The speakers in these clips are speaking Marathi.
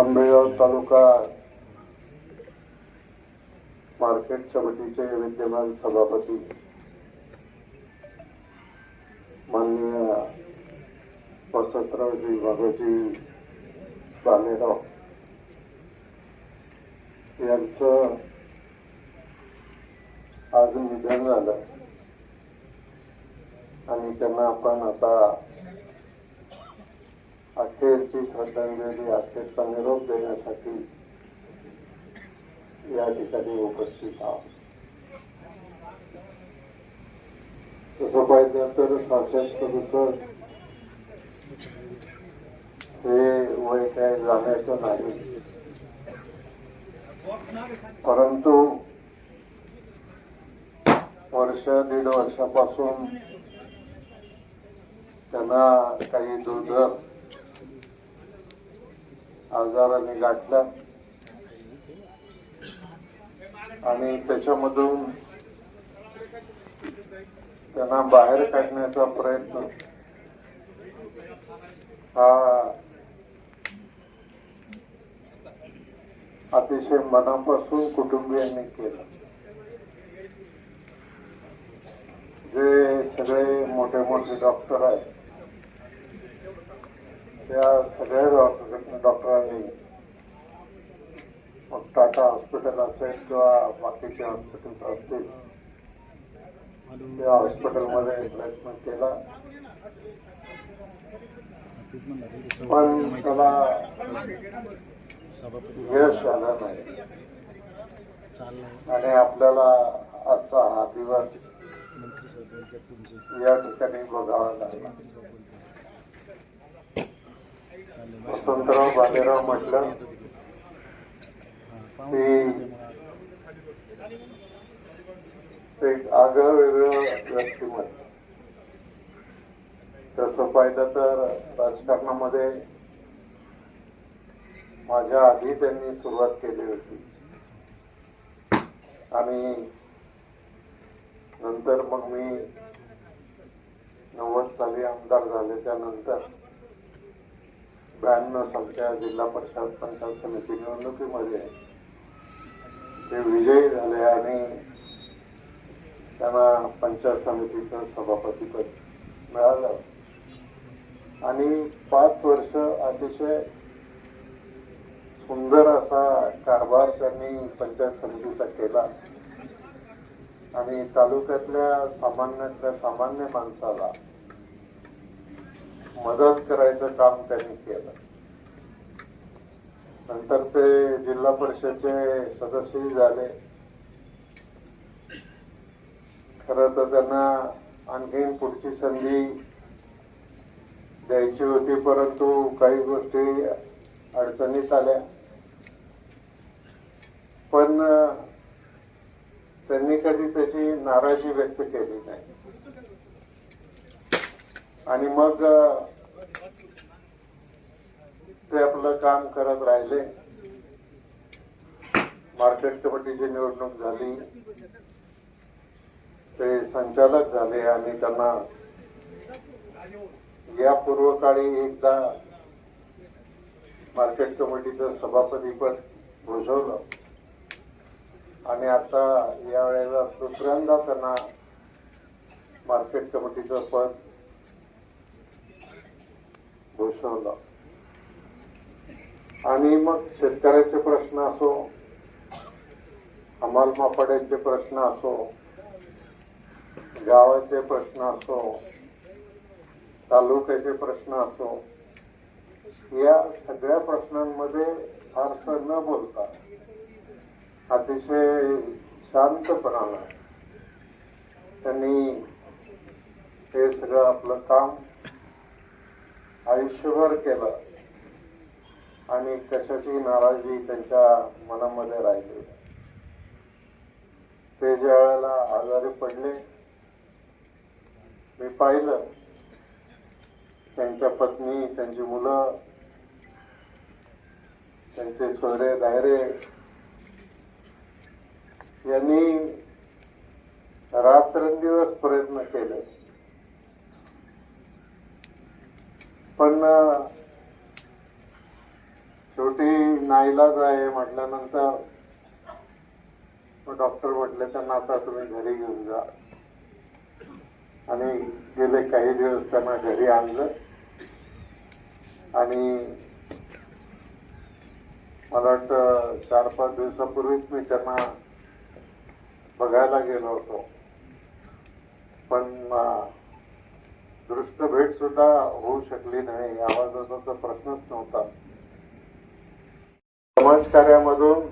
आंबेगाव तालुका मार्केट समितीचे विद्यमान सभापती माननीय वसंतरावजी भगवजी बालेराव यांचं आज निधन झालं. आणि त्यांना आपण आता अखेरची श्रद्धांजली अखेरचा निरोप देण्यासाठी या ठिकाणी उपस्थित आहोत. तसं पाहिजे तर सहासष्ट दुसरं हे वय काय जाण्याचं नाही. परंतु वर्ष दीड वर्षापासून त्यांना काही दुर्धर आजाराने गाठल्या आणि त्याच्यामधून त्यांना बाहेर काढण्याचा प्रयत्न. हा अतिशय मनापासून कुटुंबियांनी केला. जे सगळे मोठे मोठे डॉक्टर आहेत त्या सगळ्या डॉक्टर डॉक्टरांनी मग टाटा हॉस्पिटल असेल किंवा बाकीचे हॉस्पिटल असतील त्या हॉस्पिटलमध्ये प्रयत्न केला. पण त्याला यश आलं नाही. आणि आपल्याला आजचा हा दिवस या ठिकाणी बघावा लागला. वसंतराव बालेराव म्हटलं ते एक आगळं वेगळं व्यक्तिमत्व तसं पाहिलं तर राजकारणामध्ये माझ्या आधी त्यांनी सुरुवात केली होती. आणि नंतर मग मी नव्वद साली आमदार झाल्याच्यानंतर ब्याण्णव सालच्या जिल्हा परिषद पंचायत समिती निवडणुकीमध्ये ते विजयी झाले आणि त्यांना पंचायत समितीचं सभापतीपद मिळालं. आणि पाच वर्ष अतिशय सुंदर असा कारभार त्यांनी पंचायत समितीचा केला. आणि तालुक्यातल्या सामान्यातल्या सामान्य माणसाला मदत करायचं काम त्यांनी केलं. नंतर ते जिल्हा परिषदचे सदस्यही झाले. खर तर त्यांना आणखीन पुढची संधी द्यायची होती परंतु काही गोष्टी अडचणीत आल्या. पण त्यांनी कधी त्याची नाराजी व्यक्त केली नाही. आणि मग ते आपलं काम करत राहिले. मार्केट कमिटीची निवडणूक झाली. ते संचालक झाले आणि त्यांना या पूर्वकाळी एकदा मार्केट कमिटीचं सभापतीपद भूषवलं. आणि आता या वेळेला दुसऱ्यांदा त्यांना मार्केट कमिटीचं पद भूषवलं. आणि मग शेतकऱ्याचे प्रश्न असो हमाल प्रश्न असो गावाचे प्रश्न असो तालुक्याचे प्रश्न असो या सगळ्या प्रश्नांमध्ये फारसं न बोलता अतिशय शांतपणानं त्यांनी हे सगळं आपलं काम आयुष्यभर केलं. आणि कशाची नाराजी त्यांच्या मनामध्ये राहिली. ते ज्या वेळेला आजारी पडले मी पाहिलं त्यांच्या पत्नी त्यांची मुलं त्यांचे सोयरे दायरे यांनी रात्रंदिवस प्रयत्न केले. पण शेवटी नाईलाज आहे म्हटल्यानंतर डॉक्टर म्हटले त्यांना आता तुम्ही घरी घेऊन जा. आणि गेले काही दिवस त्यांना घरी आणलं. आणि मला वाटतं चार पाच दिवसापूर्वीच मी त्यांना बघायला गेलो होतो. पण दृष्ट भेट सुद्धा होऊ शकली नाही. आवाजाचा प्रश्नच नव्हता. समाजकार्यामधून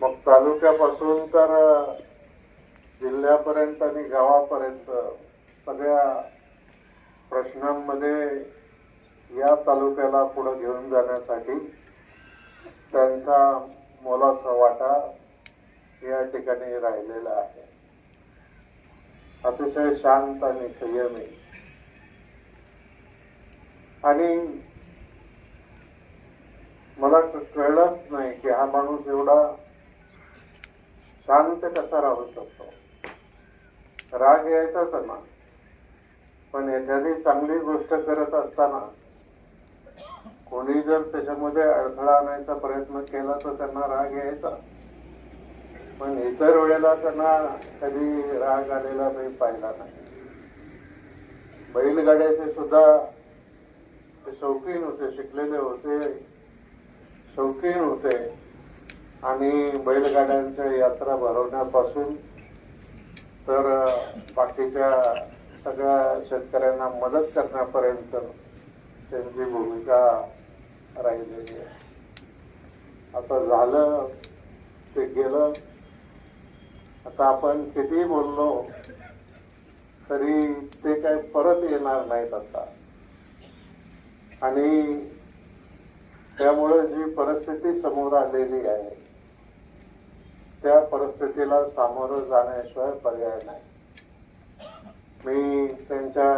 मग तालुक्यापासून तर जिल्ह्यापर्यंत आणि गावापर्यंत सगळ्या प्रश्नांमध्ये या तालुक्याला पुढे घेऊन जाण्यासाठी त्यांचा मोलाचा वाटा या ठिकाणी राहिलेला आहे. अतिशय शांत आणि संयमी. आणि मला कळलंच नाही की हा माणूस एवढा शांत कसा राहू शकतो. राग यायचा त्यांना पण एखादी चांगली गोष्ट करत असताना कोणी जर त्याच्यामध्ये अडथळा आणायचा प्रयत्न केला तर त्यांना राग यायचा. पण इतर वेळेला त्यांना कधी राग आलेला मी पाहिला नाही. बैलगाड्याचे सुद्धा ते शौकीन होते शिकलेले होते शौकीन होते. आणि बैलगाड्यांच्या यात्रा भरवण्यापासून तर बाकीच्या सगळ्या शेतकऱ्यांना मदत करण्यापर्यंत त्यांची भूमिका राहिलेली आहे. आता झालं ते गेलं. आता आपण कितीही बोललो तरी ते काय परत येणार नाहीत आता. आणि त्यामुळे जी परिस्थिती समोर आलेली आहे त्या परिस्थितीला सामोरं जाण्याशिवाय पर्याय नाही. मी त्यांच्या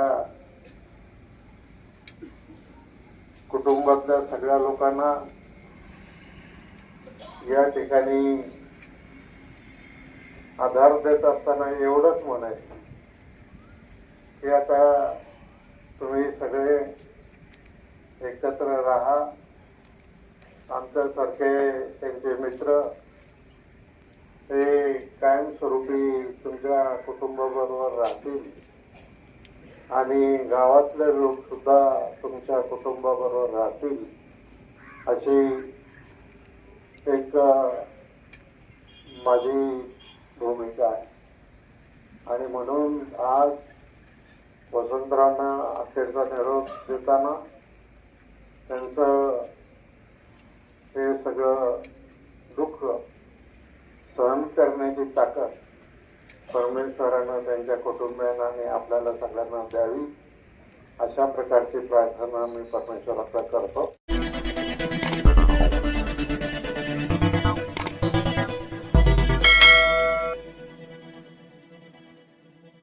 कुटुंबातल्या सगळ्या लोकांना या ठिकाणी आधार देत असताना एवढंच म्हणायचं. की आता तुम्ही सगळे एकत्र राहा. आमच्यासारखे त्यांचे मित्र हे कायमस्वरूपी तुमच्या कुटुंबाबरोबर राहतील. आणि गावातले लोक सुद्धा तुमच्या कुटुंबाबरोबर राहतील. अशी एक माझी हो भूमिका आहे. आणि म्हणून आज वसंतरावांना अखेरचा निरोप देताना त्यांचं हे सगळं दुःख सहन करण्याची ताकद परमेश्वरानं त्यांच्या कुटुंबियांना आणि आपल्याला सगळ्यांना द्यावी अशा प्रकारची प्रार्थना मी परमेश्वराचा करतो.